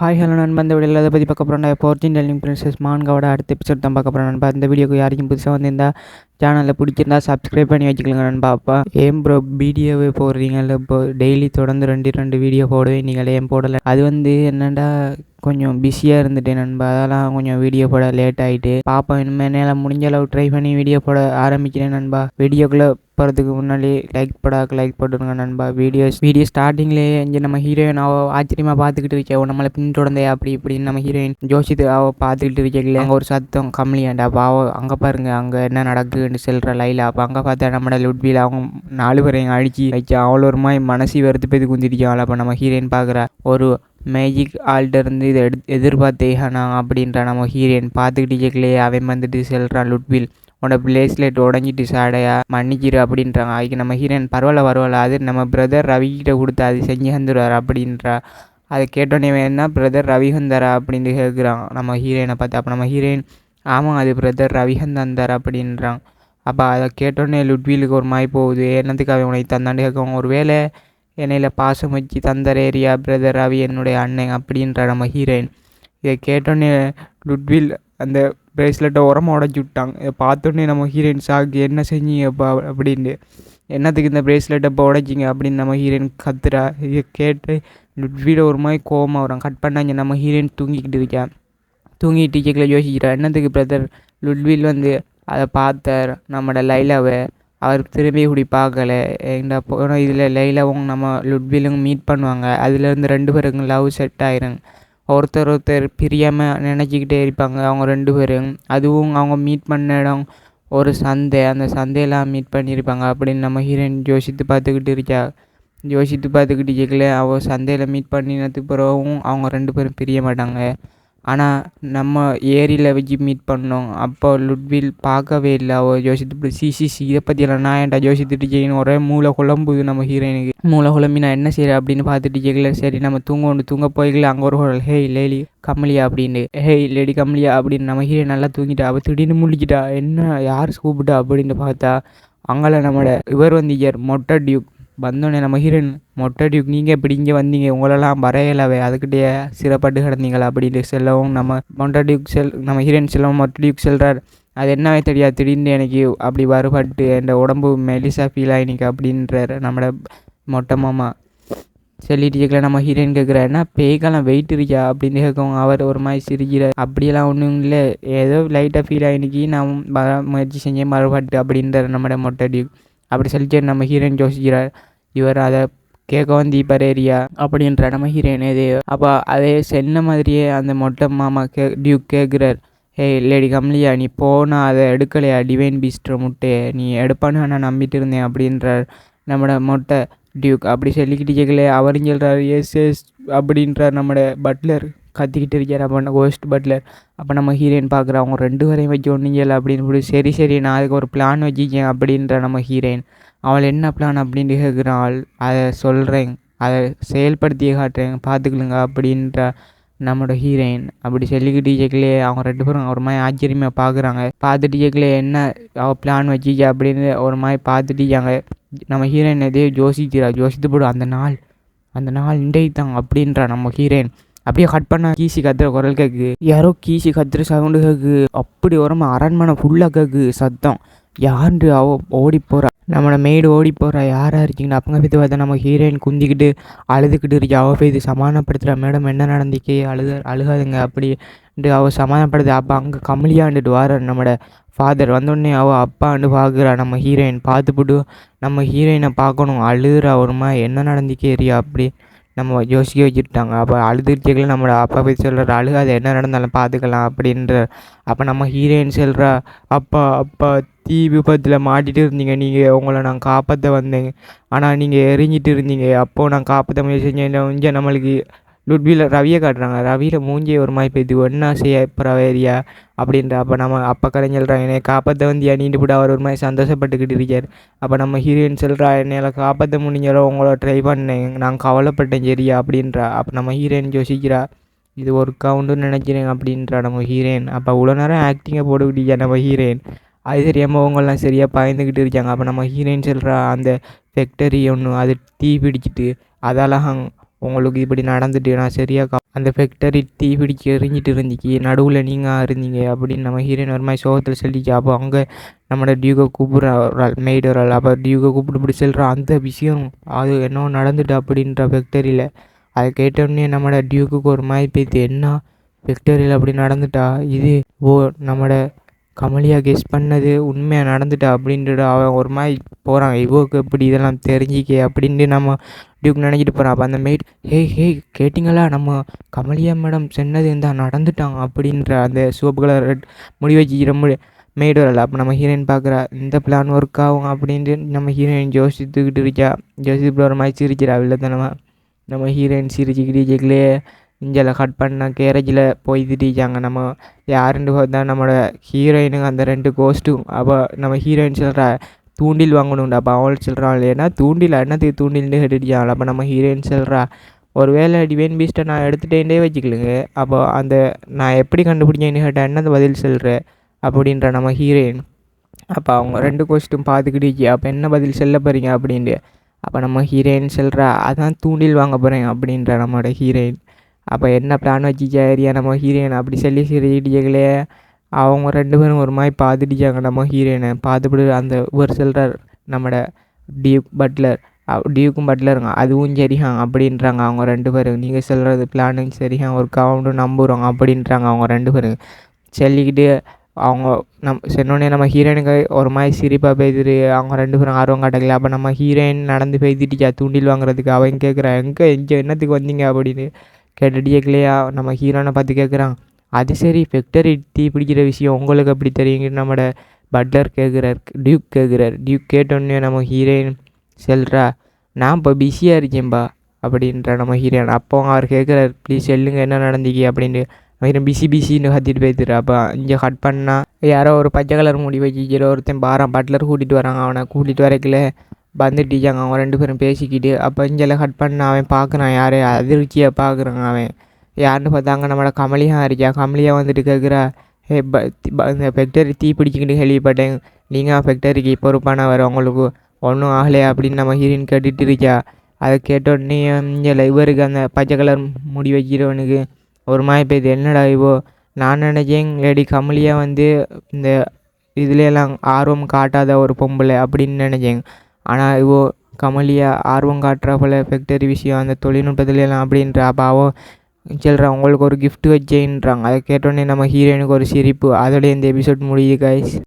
Hi hello நண்பா. இந்த வீடியோவில் அதை பற்றி பார்க்க போகிறோம் ஃபோர்டீன் டெல்லிங் பிரின்சஸ் மான்காவோட அடுத்த எபிசோட் தான் பார்க்க போகிறோம் நண்பா. இந்த வீடியோக்கு யாருக்கும் புதுசாக வந்திருந்தா சேனலில் பிடிச்சிருந்தா சப்ஸ்கிரைப் பண்ணி வச்சுக்கலாங்க நண்பா. அப்பா. ஏன் ப்ரோ வீடியோவே போடுறீங்கல்ல இப்போ? டெய்லி தொடர்ந்து ரெண்டு ரெண்டு வீடியோ போடுவேன். நீங்களே ஏன் போடலை? அது வந்து என்னடா கொஞ்சம் பிஸியாக இருந்துட்டேன் நண்பா. அதெல்லாம் கொஞ்சம் வீடியோ போட லேட் ஆகிட்டு பாப்பா இனிமேல் முடிஞ்ச அளவு ட்ரை பண்ணி வீடியோ போட ஆரம்பிக்கிறேன் நண்பா. வீடியோக்குள்ளே போகிறதுக்கு முன்னாடி லைக் போடாக்கு லைக் போட்டுருங்க நண்பா. வீடியோஸ் வீடியோ ஸ்டார்டிங்லேயே இங்கே நம்ம ஹீரோயின் அவ ஆச்சரியமாக பார்த்துக்கிட்டு இருக்கேன் நம்மளை பின்தொடர்ந்தே அப்படி இப்படின்னு நம்ம ஹீரோயின் ஜோசித்து அவ பார்த்துக்கிட்டு இருக்கல அங்கே ஒரு சத்தம் கம்மியாண்டா அப்போ அவ அங்கே பாருங்க அங்கே என்ன நடக்குதுன்னு செல்கிற லைலா. அப்போ அங்கே பார்த்தா நம்ம லுட்வியில் அவங்க நாலு பேரையும் அழிச்சு வச்சு அவ்வளோ ஒரு மாதிரி மனசு வெறுத்து போய் குந்திருக்காங்களா அப்போ நம்ம ஹீரோயின் பார்க்குற. ஒரு மேஜிக் ஆள்கிட்டருந்து இதை எடு எதிர்பார்த்தேனா அப்படின்ற நம்ம ஹீரோயின் பார்த்துக்கிட்டு கேட்கலையே அவன் வந்துட்டு செல்கிறான் லுட்வில் உன்னோட பிளேஸ்லெட் உடஞ்சிட்டு சாடையா மன்னிச்சிரு அப்படின்றாங்க. அதுக்கு நம்ம ஹீரோயின் பரவாயில்ல பரவாயில்ல அது நம்ம பிரதர் ரவிக்கிட்ட கொடுத்து அது செஞ்சு வந்துடுவார் அப்படின்றா. அதை கேட்டோன்னே என்ன பிரதர் ரவிகந்தரா? அப்படின்னு கேட்குறான் நம்ம ஹீரோயினை பார்த்து அப்போ நம்ம ஹீரோயின் ஆமாம் அது பிரதர் ரவிகந்தந்தர் அப்படின்றான். அப்போ அதை கேட்டோன்னே லுட்வீலுக்கு ஒரு மாய் போகுது என்னத்துக்கு அவன் உனக்கு தந்தாண்டு கேட்கும் ஒரு வேலை என்னையில் பாசம் வச்சு தந்தர் ஏரியா பிரதர் ரவி என்னுடைய அண்ணன் அப்படின்ற நம்ம ஹீரோயின் இதை கேட்டோன்னே லுட்வில் அந்த ப்ரேஸ்லெட்டை உரமாக உடச்சி விட்டாங்க. இதை பார்த்தோன்னே நம்ம ஹீரோயின் சாக்கு என்ன செஞ்சீங்க அப்பா அப்படின்ட்டு. என்னத்துக்கு இந்த ப்ரேஸ்லெட்டை இப்போ உடைச்சிங்க? அப்படின்னு நம்ம ஹீரோயின் கத்துறா. இதை கேட்டு லுட்விட ஒரு மாதிரி கோபமாக வரும் கட் பண்ணாங்க நம்ம ஹீரோயின் தூங்கிக்கிட்டு இருக்கேன் தூங்கிட்டு கேட்கல யோசிக்கிறா. என்னத்துக்கு பிரதர் லுட்வில் வந்து அதை பார்த்தார் நம்மளோட லைலாவை அவர் திரும்பி கூடி பார்க்கல இந்த போனால் இதில் லைலாவும் நம்ம லுட்விலும் மீட் பண்ணுவாங்க. அதுலேருந்து ரெண்டு பேருக்கும் லவ் செட் ஆயிரும். ஒருத்தர் ஒருத்தர் பிரியாமல் நினச்சிக்கிட்டே இருப்பாங்க அவங்க ரெண்டு பேரும். அதுவும் அவங்க மீட் பண்ண இடம் ஒரு சந்தை. அந்த சந்தையெல்லாம் மீட் பண்ணியிருப்பாங்க. அப்படின்னு நம்ம ஹீரோயின் யோசித்து பார்த்துக்கிட்டு இருக்கா யோசித்து பார்த்துக்கிட்டு கேட்கல அவள் சந்தையில் மீட் பண்ணினதுக்கு பிறகும் அவங்க ரெண்டு பேரும் பிரிய மாட்டாங்க. ஆனால் நம்ம ஏரியில் வச்சு மீட் பண்ணோம். அப்போ லுட்வில் பார்க்கவே இல்லை. அவள் யோசித்து சிசி சி இதை பற்றியெல்லாம் நான் ஏன்டா யோசித்துட்டு செய்யணும் ஒரே மூளை குழம்புது நம்ம ஹீரோயினுக்கு மூளை குழம்பி நான் என்ன செய்கிறேன் அப்படின்னு பார்த்துட்டு கேட்கல சரி நம்ம தூங்க ஒன்று தூங்க போய்க்கல. அங்கே ஒரு ஹோட்டல் ஹே லேலி கமலியா அப்படின்னு. ஹேய் லேடி கமலியா அப்படின்னு நம்ம ஹீரோ நல்லா தூங்கிட்டா. அவள் திடீர்னு முழிக்கிட்டா. என்ன யார் கூப்பிட்டா? அப்படின்னு பார்த்தா அங்கே நம்மளோட இவர் வந்தீங்க மொட்டை டியூக் வந்தோடனே நம்ம ஹீரோயின் மொட்டை டியூக் நீங்கள் இப்படி இங்கே வந்தீங்க? உங்களெல்லாம் வரையலவே அதுக்கிட்டே சிறப்பட்டு கிடந்தீங்களா? அப்படின்னு செல்லவும் நம்ம மொட்டை டியூக் செல் நம்ம ஹீரோயின் செல்லவும் மொட்டை டியூக் செல்கிறார் அது என்னவே தெரியாது திடீர்னு எனக்கு அப்படி வருபட்டு என் உடம்பு மெலிசா ஃபீல் ஆகினிக்கு அப்படின்றார் நம்மளோட மொட்டை மாமா. சொல்லிட்டு கேட்கல நம்ம ஹீரோயின் கேட்குற என்ன பேய்க்கெல்லாம் வெயிட் இருக்கா அப்படின்னு கேட்கவும் அவர் ஒரு மாதிரி சிரிக்கிறார். அப்படியெல்லாம் ஒன்றும் இல்லை. ஏதோ லைட்டாக ஃபீல் ஆகினிக்கி நான் வர முயற்சி செஞ்சேன் மறுபட்டு அப்படின்றார் நம்மளோட மொட்டை டியூக் அப்படி சொல்லிட்டு நம்ம ஹீரோயின் யோசிக்கிறார். இவர் அதை கேட்க வந்து பரேரியா அப்படின்ற நம்ம ஹீரோயின் இது அப்போ அதே சென்ன மாதிரியே அந்த மொட்டை மாமா கே டியூக் கேட்குறார் ஏய் லேடி கம்லியா நீ போனால் அதை எடுக்கலையா? டிவைன் பீஸ்ட்ர முட்டையை நீ எடுப்பான்னு நான் நம்பிட்டு இருந்தேன் அப்படின்றார் நம்மளோட மொட்டை டியூக். அப்படி சொல்லிக்கிட்டு கேட்கல அவரும் சொல்கிறார் எஸ் எஸ் அப்படின்றார் நம்மளோட பட்லர். கத்திக்கிட்டு இருக்கார் அப்போ கோஸ்ட் பட்லர் அப்போ நம்ம ஹீரோயின் பார்க்குறோம் அவங்க ரெண்டு வரையும் வச்சு ஒன்றுங்கல அப்படின்னு சொல்லி சரி சரி நான் அதுக்கு ஒரு பிளான் வச்சுக்கேன் அப்படின்ற நம்ம ஹீரோயின் அவள் என்ன பிளான் அப்படின்ட்டு கேட்குறாள் அதை சொல்கிறேன் அதை செயல்படுத்தியே காட்டுறேன். பார்த்துக்கலுங்க அப்படின்ற நம்மளோட ஹீரோயின் அப்படி சொல்லிக்கிட்டு அவங்க ரெண்டு பேரும் ஒரு மாதிரி ஆச்சரியமாக பார்க்குறாங்க பார்த்துட்டு கேட்கலையே என்ன அவள் பிளான் வச்சிக்க அப்படின்னு ஒரு மாதிரி பார்த்துட்டீங்க நம்ம ஹீரோயின் எதையோ யோசிக்கிறா. யோசித்து போடும் அந்த நாள் அந்த நாள் இண்டை தான் அப்படின்றா நம்ம ஹீரோயின் அப்படியே கட் பண்ண கீசி கத்துற குரல் கேட்கு யாரோ கீசி கத்துற சவுண்டு கேட்கு அப்படி உரமா அரண்மனை ஃபுல்லாக கேட்கு சத்தம். யாருன்று அவ ஓடி போகிறா நம்மளை மெய்டு ஓடி போகிறா யாராக இருக்கீங்கன்னு அப்பங்க போய் பார்த்தா நம்ம ஹீரோயின் குந்திக்கிட்டு அழுதுகிட்டு இருக்கி அவள் போய் இது மேடம் என்ன நடந்துக்கே அழுத அழுகாதுங்க அப்படின்ட்டு அவள் சமாதானப்படுத்து அப்போ அங்கே கமலியாண்டுட்டு வார நம்மளோட ஃபாதர் வந்தோடனே அவள் அப்பாண்டு பார்க்குறா நம்ம ஹீரோயின் பார்த்துப்புட்டு நம்ம ஹீரோயினை பார்க்கணும். அழுதுறா ஒருமா என்ன நடந்துக்கே நடந்துக்கேறியா அப்படி. நம்ம யோசிக்க வச்சுட்டாங்க அப்போ அழுதுகிட்டே நம்மளோட அப்பா போய் சொல்கிற அழுகாது என்ன நடந்தாலும் பார்த்துக்கலாம் அப்படின்ற அப்போ நம்ம ஹீரோயின் சொல்கிற அப்பா அப்பா தீ விபத்தில் மாட்டிகிட்டு இருந்தீங்க. நீங்கள் உங்களை நான் காப்பாற்ற வந்தேன். ஆனால் நீங்கள் எரிஞ்சிட்டு இருந்தீங்க. அப்போது நான் காப்பாற்ற முயற்சி செஞ்சேன். இங்கே நம்மளுக்கு லுட்வியில் ரவியை காட்டுறாங்க. ரவியில் மூஞ்சி ஒரு மாதிரி போய்த்து ஒன்றா செய்ய பிரவேரியா அப்படின்ற அப்போ நம்ம அப்பா கரைஞர் சொல்கிறாங்க என்னை காப்பாற்ற வந்து அணிட்டு போட்டு அவர் ஒரு மாதிரி சந்தோஷப்பட்டுக்கிட்டு இருக்கார். அப்போ நம்ம ஹீரோயின் சொல்கிறா என்னையால் காப்பாற்ற முடிஞ்சாலும் உங்களை ட்ரை பண்ணேன் நான் கவலைப்பட்டேன் சரியா? அப்படின்றா. அப்போ நம்ம ஹீரோயின் யோசிக்கிறா இது ஒரு கவுண்டுன்னு நினைக்கிறேன் அப்படின்றா நம்ம ஹீரோயின் அப்போ இவ்வளோ நேரம் ஆக்டிங்கை போட்டுக்கிட்டியா நம்ம ஹீரோயின் அது தெரியாமல் அவங்கெல்லாம் சரியாக பயந்துக்கிட்டு இருக்காங்க. அப்போ நம்ம ஹீரோயின் சொல்கிறா அந்த ஃபேக்டரி ஒன்று அது தீ பிடிச்சிட்டு அதெல்லாம் உங்களுக்கு இப்படி நடந்துட்டு நான் சரியாக அந்த ஃபேக்டரி தீ பிடிச்சி எரிஞ்சிட்டு இருந்துச்சு நடுவில் நீங்கள் இருந்தீங்க அப்படின்னு நம்ம ஹீரோயின் ஒரு மாதிரி சோகத்தில் சொல்லிச்சு அப்போ அங்கே நம்மளோட டியூகை கூப்பிட்றாள் ஒரு மெய்டு ஒரு அப்போ டியூகை கூப்பிட்டு இப்படி சொல்கிற அந்த விஷயம் அது என்னவோ நடந்துட்டு அப்படின்ற ஃபேக்டரியில் அதை கேட்டோடனே நம்மளோட டியூக்குக்கு ஒரு மாதிரி பேத்து என்ன? ஃபேக்டரியில் அப்படி நடந்துட்டா? இது ஓ நம்மளோட கமலியா கெஸ் பண்ணது உண்மையாக நடந்துட்டா அப்படின்ட்டு அவன் ஒரு மாதிரி போகிறான் இவோக்கு இப்படி இதெல்லாம் தெரிஞ்சிக்க அப்படின்ட்டு நம்ம டியூக் நினச்சிட்டு போகிறான் அப்போ அந்த மெய்ட் ஹே ஹே கேட்டிங்களா? நம்ம கமலியா மேடம் சென்னது இருந்தால் நடந்துட்டான் அப்படின்ற அந்த சிவப்பு கலர் ரெட் முடி வச்சுக்கிற முடி மெய்டு வரல அப்போ நம்ம ஹீரோயின் பார்க்குறா இந்த பிளான் ஒர்க் ஆகும் அப்படின்ட்டு நம்ம ஹீரோயின் யோசித்துக்கிட்டு இருக்கா. யோசித்து ஒரு மாதிரி சிரிக்கிறா வில்லத்தனமாக நம்ம ஹீரோயின் சிரிச்சுக்கிட்டு ஜெக்கிலே இஞ்சல கட் பண்ண கேரேஜில் போய் திட்டிச்சாங்க நம்ம யாருன்னு பார்த்தா நம்மளோட ஹீரோயினுங்க அந்த ரெண்டு கோஸ்ட்டும் அப்போ நம்ம ஹீரோயின் சொல்கிறா தூண்டில் வாங்கணும்டா அப்போ அவள் சொல்கிறான் இல்லையா தூண்டில் என்னத்துக்கு தூண்டில்னு கேட்டுட்டாள் அப்போ நம்ம ஹீரோயின் சொல்கிறா ஒரு வேளை டிவைன் பீஸ்ட்டை நான் எடுத்துகிட்டேன்டே வச்சுக்கலுங்க. அப்போ அந்த நான் எப்படி கண்டுபிடிச்சேன்னு கேட்டேன் என்னது பதில் சொல்கிற அப்படின்ற நம்ம ஹீரோயின் அப்போ அவங்க ரெண்டு கோஸ்ட்டும் பார்த்துக்கிட்டு அப்போ என்ன பதில் சொல்ல போகிறீங்க அப்படின்ட்டு. அப்போ நம்ம ஹீரோயின் சொல்கிறா அதான் தூண்டில் வாங்க போகிறேன் அப்படின்ற நம்மளோட ஹீரோயின் அப்போ என்ன பிளான் வச்சுச்சா ஏரியா நம்ம ஹீரோயின் அப்படி சொல்லி சிரிக்கிட்டே அவங்க ரெண்டு பேரும் ஒரு மாதிரி பார்த்துட்டிச்சாங்க நம்ம ஹீரோயினை பார்த்துட்டு அந்த ஒரு சொல்கிறார் நம்மளோட டியூக் பட்லர் டியூக்கும் பட்லருங்க அதுவும் சரிஹாங் அப்படின்றாங்க அவங்க ரெண்டு பேரும். நீங்கள் சொல்கிறது பிளானுங்க சரிஹாங் ஒரு கவுண்டும் நம்புகிறோம் அப்படின்றாங்க அவங்க ரெண்டு பேரும். சொல்லிக்கிட்டு அவங்க நம் சொன்னோடனே நம்ம ஹீரோயினுக்கு ஒரு மாதிரி சிரிப்பாக பேசிட்டு அவங்க ரெண்டு பேரும் ஆர்வம் காட்டக்கல. அப்போ நம்ம ஹீரோயின் நடந்து பேசிட்டுச்சா தூண்டில் வாங்குறதுக்கு அவங்க கேட்குறா எங்கே இங்கே என்னத்துக்கு வந்தீங்க? அப்படின்னு கேட்டுட்டு கேட்கலையா நம்ம ஹீரோனை பார்த்து கேட்குறான் அது சரி ஃபேக்டரி தீ பிடிக்கிற விஷயம் உங்களுக்கு எப்படி தெரியுங்க? நம்மட பட்லர் கேட்குறார் டியூக் கேட்குறார் டியூக் கேட்டோடனே நம்ம ஹீரோயின் செல்றா நான் இப்போ பிஸியாக இருக்கேன்பா அப்படின்ற நம்ம ஹீரோயின் அப்போ அவர் கேட்குறாரு ப்ளீஸ் செல்லுங்க என்ன நடந்துக்கி அப்படின்னு அவன் பிஸி பிஸின்னு கத்திட்டு போய்த்துரு அப்போ இங்கே கட் பண்ணால் யாரோ ஒரு பச்சை கலர் முடி வச்சுக்கிற ஒருத்தன் பாறான் பட்லர் கூட்டிகிட்டு வராங்க அவனை கூட்டிகிட்டு வரைக்கல. வந்துட்டிச்சாங்க அவங்க ரெண்டு பேரும் பேசிக்கிட்டு அப்போ இங்கெல்லாம் கட் பண்ண அவன் பார்க்குறான். யார்? அதிர்ச்சியாக பார்க்குறான் அவன். யாருன்னு பார்த்தாங்க நம்மளோட கமலியா இருக்கா? கமலியா வந்துட்டு கேட்குறா ப இந்த ஃபேக்டரி தீ பிடிச்சிக்கிட்டு கேள்விப்பட்டேன். நீங்கள் ஃபேக்டரிக்கு பொறுப்பானவர் உங்களுக்கு ஒன்றும் ஆகலையா? அப்படின்னு நம்ம ஹீரோயின் கேட்டுட்டு இருக்கா. அதை கேட்டோடனே இங்கே இவருக்கு அந்த பச்சை கலர் முடி வைக்கிறவனுக்கு ஒரு மாதிரி பேர் என்னடா இவோ? நான் நினச்சேன் லேடி கமலியாக வந்து இந்த இதுலையெல்லாம் ஆர்வம் காட்டாத ஒரு பொம்பளை அப்படின்னு நினச்சேன். ஆனால் இவோ கமலியா ஆர்வம் காட்டுற போல ஃபேக்டரி விஷயம் அந்த தொழில்நுட்பத்துலலாம் அப்படின்ற. அப்போ அவோ சொல்கிறா உங்களுக்கு ஒரு கிஃப்ட் வச்சேன்றாங்க. அதை கேட்டோடனே நம்ம ஹீரோயினுக்கு ஒரு சிரிப்பு. அதோடய இந்த எபிசோட் முடியுது கைஸ்